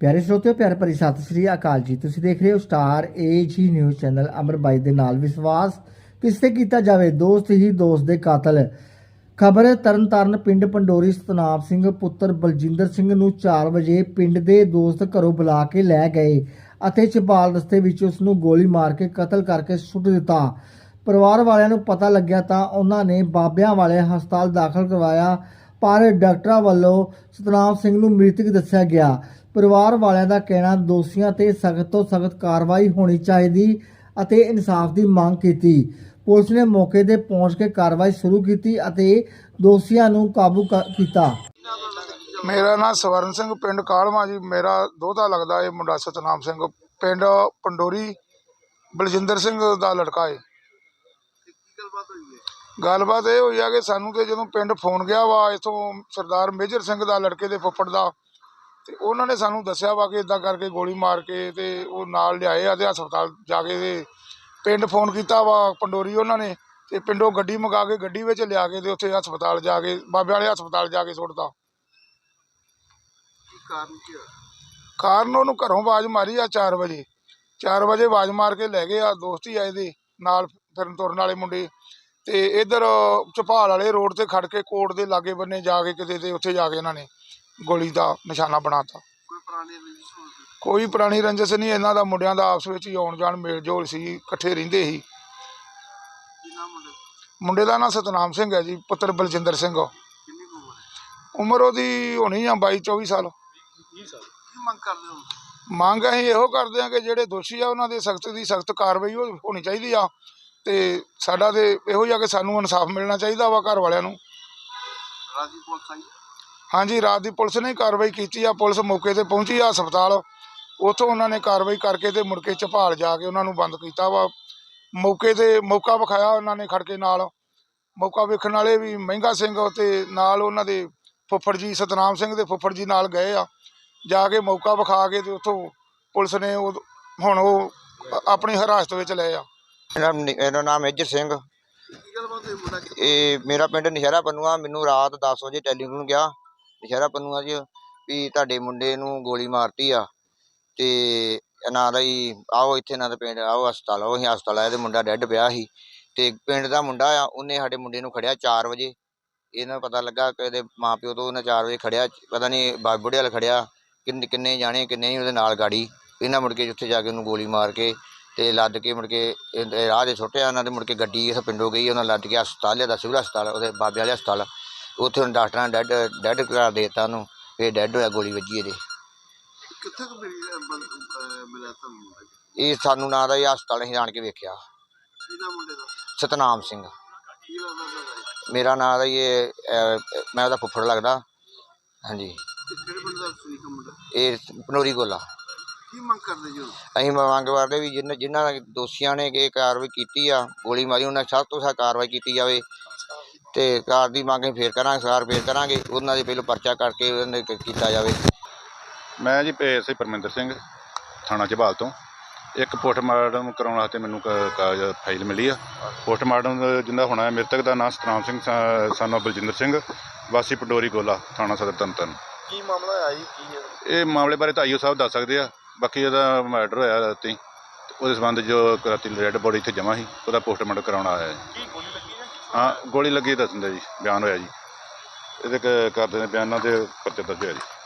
ਪਿਆਰੇ ਸਰੋਤਿਓ, ਪਿਆਰ ਭਰੀ ਸਤਿ ਸ੍ਰੀ ਅਕਾਲ ਜੀ। ਤੁਸੀਂ ਦੇਖ ਰਹੇ ਹੋ star A G news channel Amar ਬਾਈ ਦੇ ਨਾਲ ਵਿਸ਼ਵਾਸ। ਕਿਸ ਤੇ ਕੀਤਾ ਜਾਵੇ? ਦੋਸਤ ਹੀ ਦੋਸਤ ਦੇ ਕਾਤਲ। ਖਬਰ, ਤਰਨਤਾਰਨ ਪਿੰਡ ਪੰਡੋਰੀ ਸਤਨਾਮ ਸਿੰਘ ਪੁੱਤਰ ਬਲਜਿੰਦਰ ਸਿੰਘ ਨੂੰ 4 ਵਜੇ ਪਿੰਡ ਦੇ ਦੋਸਤ ਘਰੋਂ ਬੁਲਾ ਕੇ ਲੈ ਗਏ ਅਤੇ ਚਪਾਲ ਰਸਤੇ ਵਿੱਚ ਉਸ ਨੂੰ ਗੋਲੀ ਮਾਰ ਕੇ ਕਤਲ ਕਰਕੇ ਸੁੱਟ ਦਿੱਤਾ। ਪਰਿਵਾਰ ਵਾਲਿਆਂ ਨੂੰ ਪਤਾ ਲੱਗਿਆ ਤਾਂ ਉਹਨਾਂ ਨੇ ਬਾਬਿਆਂ ਵਾਲੇ ਹਸਪਤਾਲ ਦਾਖਲ ਕਰਵਾਇਆ, ਪਰ ਡਾਕਟਰਾਂ ਵੱਲੋਂ ਸਤਨਾਮ ਸਿੰਘ ਨੂੰ ਮ੍ਰਿਤਕ ਦੱਸਿਆ ਗਿਆ। ਪਰਿਵਾਰ ਵਾਲਿਆਂ ਦਾ ਕਹਿਣਾ, ਦੋਸ਼ੀਆਂ ਤੇ ਸਖਤ ਤੋਂ ਸਖਤ ਕਾਰਵਾਈ ਹੋਣੀ ਚਾਹੀਦੀ ਅਤੇ ਇਨਸਾਫ ਦੀ ਮੰਗ ਕੀਤੀ। ਪੁਲਿਸ ਨੇ ਮੌਕੇ ਤੇ ਪਹੁੰਚ ਕੇ ਕਾਰਵਾਈ ਸ਼ੁਰੂ ਕੀਤੀ ਅਤੇ ਦੋਸ਼ੀਆਂ ਨੂੰ ਕਾਬੂ ਕ- ਕੀਤਾ। ਮੇਰਾ ਨਾਮ ਸਵਰਨ ਸਿੰਘ, ਪਿੰਡ ਕਾਲਮਾ ਜੀ। ਮੇਰਾ ਦੋਹਤਾ ਲੱਗਦਾ ਇਹ ਮੁੰਡਾ ਸਤਨਾਮ ਸਿੰਘ। ਪਿੰਡ ਪੰਡੋਰੀ, ਬਲਜਿੰਦਰ ਸਿੰਘ ਦਾ ਲੜਕਾ ਹੈ ਗੱਲਬਾਤ ਇਹ ਹੋਈ ਆ ਕਿ ਸਾਨੂੰ ਤੇ ਜਦੋਂ ਪਿੰਡ ਫੋਨ ਗਿਆ ਵਾ, ਇਥੋਂ ਸਰਦਾਰ ਮੇਜਰ ਸਿੰਘ ਦਾ ਲੜਕੇ ਦੇ ਫੁੱਫੜ ਦਾ ਤੇ ਉਹਨਾਂ ਨੇ ਸਾਨੂੰ ਦੱਸਿਆ ਵਾ ਕਿ ਇਦਾਂ ਕਰਕੇ ਗੋਲੀ ਮਾਰ ਕੇ ਤੇ ਉਹ ਨਾਲ ਲਿਆਏ ਆ ਤੇ ਹਸਪਤਾਲ ਜਾ ਕੇ ਤੇ ਪਿੰਡ ਫੋਨ ਕੀਤਾ ਵਾ ਪੰਡੋਰੀ ਉਹਨਾਂ ਨੇ ਤੇ ਪਿੰਡੋਂ ਗੱਡੀ ਮੰਗਾ ਕੇ ਗੱਡੀ ਵਿੱਚ ਲਿਆ ਕੇ ਤੇ ਉੱਥੇ ਹਸਪਤਾਲ ਜਾ ਕੇ ਬਾਬੇ ਵਾਲੇ ਹਸਪਤਾਲ ਜਾ ਕੇ ਸੁੱਟਤਾ। ਕਾਰਨ ਉਹਨੂੰ ਘਰੋਂ ਆਵਾਜ਼ ਮਾਰੀ ਆ 4 ਵਜੇ। 4 ਵਜੇ ਆਵਾਜ਼ ਮਾਰ ਕੇ ਲੈ ਗਏ ਆ ਦੋਸਤ ਹੀ ਆਏ ਦੇ ਨਾਲ ਫਿਰਨ ਤੁਰਨ ਵਾਲੇ ਮੁੰਡੇ। ਤੇ ਇਧਰ ਚਪਾਲ ਵਾਲੇ ਰੋਡ ਤੇ ਖੜ ਕੇ ਕੋਟ ਦੇ ਲਾਗੇ ਬੰਨੇ ਜਾ ਕੇ ਕਿਤੇ ਤੇ ਉੱਥੇ ਜਾ ਕੇ ਇਹਨਾਂ ਨੇ। ਗੋਲੀ ਦਾ ਨਿਸ਼ਾਨਾ ਬਣਾਤਾ। ਕੋਈ ਪੁਰਾਣੀ ਰੰਜਿਸ਼ ਨਹੀਂ, ਇਹਨਾਂ ਦਾ ਮੁੰਡਿਆਂ ਦਾ ਆਪਸ ਵਿੱਚ ਹੀ ਆਉਣ ਜਾਣ ਮੇਲ ਜੋਲ ਸੀ, ਇਕੱਠੇ ਰਹਿੰਦੇ ਸੀ। ਮੁੰਡੇ ਦਾ ਨਾਂ ਸਤਨਾਮ ਸਿੰਘ ਹੈ ਜੀ, ਪੁੱਤਰ ਬਲਜਿੰਦਰ ਸਿੰਘ। ਉਮਰ ਉਹਦੀ ਹੋਣੀ ਆ 22 24 ਸਾਲ। ਮੰਗ ਅਸੀਂ ਇਹੋ ਕਰਦੇ ਹਾਂ ਕਿ ਜਿਹੜੇ ਦੋਸ਼ੀ ਆ, ਉਹਨਾਂ ਦੇ ਸਖਤ ਦੀ ਸਖਤ ਕਾਰਵਾਈ ਹੋ- ਹੋਣੀ ਚਾਹੀਦੀ ਆ। ਤੇ ਸਾਡਾ ਤੇ ਇਹੋ ਹੀ ਆ ਕਿ ਸਾਨੂੰ ਇਨਸਾਫ ਮਿਲਣਾ ਚਾਹੀਦਾ ਵਾ ਘਰ ਵਾਲਿਆਂ ਨੂੰ। ਹਾਂਜੀ, ਰਾਤ ਦੀ ਪੁਲਿਸ ਨੇ ਕਾਰਵਾਈ ਕੀਤੀ ਆ। ਪੁਲਿਸ ਮੌਕੇ ਤੇ ਪਹੁੰਚੀ ਆ ਹਸਪਤਾਲ। ਉੱਥੋਂ ਉਹਨਾਂ ਨੇ ਕਾਰਵਾਈ ਕਰਕੇ ਤੇ ਮੁੜ ਕੇ ਝਪਾਲ ਜਾ ਕੇ ਉਹਨਾਂ ਨੂੰ ਬੰਦ ਕੀਤਾ ਵਾ। ਮੌਕੇ ਤੇ ਮੌਕਾ ਵਿਖਾਇਆ ਉਹਨਾਂ ਨੇ ਖੜ ਕੇ ਨਾਲ। ਮੌਕਾ ਵੇਖਣ ਵਾਲੇ ਵੀ ਮਹਿੰਗਾ ਸਿੰਘ ਤੇ ਨਾਲ ਉਹਨਾਂ ਦੇ ਫੁੱਫੜ ਜੀ, ਸਤਨਾਮ ਸਿੰਘ ਦੇ ਫੁੱਫੜ ਜੀ ਨਾਲ ਗਏ ਆ। ਜਾ ਕੇ ਮੌਕਾ ਵਿਖਾ ਕੇ ਤੇ ਉੱਥੋਂ ਪੁਲਿਸ ਨੇ ਉਹ ਹੁਣ ਉਹ ਆਪਣੀ ਹਿਰਾਸਤ ਵਿੱਚ ਲਏ ਆ। ਮੇਰਾ ਨਾਮ ਮੇਜਰ ਸਿੰਘ। ਇਹ ਮੇਰਾ ਪਿੰਡ ਨਸ਼ਹਿਰਾ ਪੰਨੂਆ ਮੈਨੂੰ ਰਾਤ 10 ਵਜੇ ਟੈਲੀਫੋਨ ਗਿਆ। ਦੁਸ਼ਹਿਰਾ ਪੰਨੂਆ 'ਚ ਵੀ ਤੁਹਾਡੇ ਮੁੰਡੇ ਨੂੰ ਗੋਲੀ ਮਾਰਤੀ ਆ ਤੇ ਇਹਨਾਂ ਦਾ ਹੀ ਆਓ ਇੱਥੇ ਇਹਨਾਂ ਦੇ ਪਿੰਡ ਆਓ ਹਸਪਤਾਲ, ਆਓ ਅਸੀਂ ਹਸਪਤਾਲ ਆਏ ਤੇ ਮੁੰਡਾ ਡੈੱਡ ਪਿਆ ਸੀ ਤੇ ਪਿੰਡ ਦਾ ਮੁੰਡਾ ਆ, ਉਹਨੇ ਸਾਡੇ ਮੁੰਡੇ ਨੂੰ ਖੜਿਆ 4 ਵਜੇ। ਇਹਨਾਂ ਨੂੰ ਪਤਾ ਲੱਗਾ ਕਿ ਇਹਦੇ ਮਾਪਿਓ ਤੋਂ ਉਹਨੇ 4 ਵਜੇ ਖੜਿਆ, ਪਤਾ ਨਹੀਂ ਬਾਬੂੜੇ ਵਾਲ ਖੜਿਆ, ਕਿੰਨੇ ਕਿੰਨੇ ਜਾਣੇ, ਕਿੰਨੇ ਨਹੀਂ ਉਹਦੇ ਨਾਲ ਗਾੜੀ। ਇਹਨਾਂ ਮੁੜ ਕੇ ਉੱਥੇ ਜਾ ਕੇ ਉਹਨੂੰ ਗੋਲੀ ਮਾਰ ਕੇ ਤੇ ਲੱਦ ਕੇ ਮੁੜ ਕੇ ਇਹ- ਇਹ ਰਾਹ ਦੇ ਸੁੱਟਿਆ, ਉਹਨਾਂ ਦੇ ਮੁੜ ਕੇ ਗੱਡੀ ਇਸ ਪਿੰਡੋਂ ਗਈ, ਉਹਨਾਂ ਲੱਦ ਕੇ ਹਸਪਤਾਲ ਲਿਆਦਾ, ਸਿਵਲ ਹਸਪਤਾਲ, ਉਹਦੇ ਬਾਬੇ ਵਾਲੇ ਹਸਪਤਾਲ। ਉੱਥੇ ਹੁਣ ਡਾਕਟਰਾਂ ਡੈਡ ਡੈਡ ਕਰਾ ਦੇਤਾ ਉਹਨੂੰ ਫੇਰ ਡੈਡ ਹੋਇਆ ਗੋਲੀ ਵੱਜੀ ਇਹਦੇ। ਕਿੱਥੇ ਕੁ ਮਿਲੀ ਅਹ, ਬੰ- ਅਹ, ਮਿਲਿਆ ਤੁਹਾਨੂੰ ਮੁੰਡਾ? ਇਹ ਸਾਨੂੰ ਨਾਂ ਦਾ ਇਹ ਹਸਪਤਾਲ ਅਸੀਂ ਆਣ ਕੇ ਵੇਖਿਆ। ਕੀ ਨਾਮ ਮੁੰਡੇ ਦਾ? ਸਤਨਾਮ ਸਿੰਘ। ਕੀ ਲੱਗਦਾ ਤੁਹਾਡਾ ਮੇਰਾ ਨਾਂ ਦਾ ਇਹ ਅਹ, ਮੈਂ ਉਹਦਾ ਫੁੱਫੜ ਲੱਗਦਾ। ਹਾਂਜੀ। ਇਹ ਕਿਹੜੇ ਪਿੰਡ ਦਾ ਸੁਨੀਕਾ ਮੁੰਡਾ? ਇਹ ਪਨੋਰੀ ਗੋਲਾ। ਕੀ ਮੰਗ ਕਰਦੇ ਜੀ ਅਸੀਂ ਮੰਗ ਕਰਦੇ ਵੀ ਜਿਨ੍ਹਾਂ ਜਿਨ੍ਹਾਂ ਦੋਸ਼ੀਆਂ ਨੇ ਇਹ ਕਾਰਵਾਈ ਕੀਤੀ ਆ ਗੋਲੀ ਮਾਰੀ ਉਹਨਾਂ ਸਭ ਤੋਂ ਸਖਤ ਕਾਰਵਾਈ ਕੀਤੀ ਜਾਵੇ। ਤੇ ਕਾਰ ਦੀ ਮੰਗ ਅਸੀਂ ਫੇਰ ਕਰਾਂਗੇ ਸਾਰ ਫੇਰ ਕਰਾਂਗੇ। ਉਹਨਾਂ ਦੇ ਪਹਿਲਾਂ ਪਰਚਾ ਕਰਕੇ ਉਹਨਾਂ ਦੇ ਕ- ਕੀਤਾ ਜਾਵੇ। ਮੈਂ ਜੀ ਐਸਆਈ ਪਰਮਿੰਦਰ ਸਿੰਘ ਥਾਣਾ ਝਬਾਲ ਤੋਂ। ਇੱਕ ਪੋਸਟਮਾਰਟਮ ਕਰਾਉਣ ਵਾਸਤੇ ਮੈਨੂੰ ਕ- ਕਾਗਜ਼ ਫਾਈਲ ਮਿਲੀ ਆ। ਪੋਸਟਮਾਰਟਮ ਜਿੰਦਾ ਹੋਣਾ ਹੈ ਮ੍ਰਿਤਕ ਦਾ ਨਾਮ ਸਤਨਾਮ ਸਿੰਘ ਸਾਨੂੰ ਬਲਜਿੰਦਰ ਸਿੰਘ ਵਾਸੀ ਪਟੋਰੀ ਗੋਲਾ ਥਾਣਾ ਸਦਰ ਤਨਤਨ ਕੀ ਮਾਮਲਾ ਆਇਆ ਜੀ? ਕੀ ਹੈ? ਇਹ ਮਾਮਲੇ ਬਾਰੇ ਤਾਂ ਆਈਓ ਸਾਹਿਬ ਦੱਸ ਸਕਦੇ ਆ। ਬਾਕੀ ਉਹਦਾ ਮਰਡਰ ਹੋਇਆ ਰਾਤੀ। ਤੇ ਉਹਦੇ ਸੰਬੰਧ ਜੋ ਰਾਤੀ ਰੈੱਡ ਬੋਡੀ ਇੱਥੇ ਜਮ੍ਹਾਂ ਸੀ ਉਹਦਾ ਪੋਸਟਮਾਰਟਮ ਕਰਾਉਣ ਆਇਆ ਕੀ ਹੈ ਹਾਂ, ਗੋਲੀ ਲੱਗੀ ਦੱਸਦੇ ਜੀ, ਬਿਆਨ ਹੋਇਆ ਜੀ। ਇਹਦੇ ਕ- ਕਰਦੇ ਨੇ ਬਿਆਨਾਂ ਤੇ ਪਰਚਾ ਦਰਜ ਹੋਇਆ ਜੀ।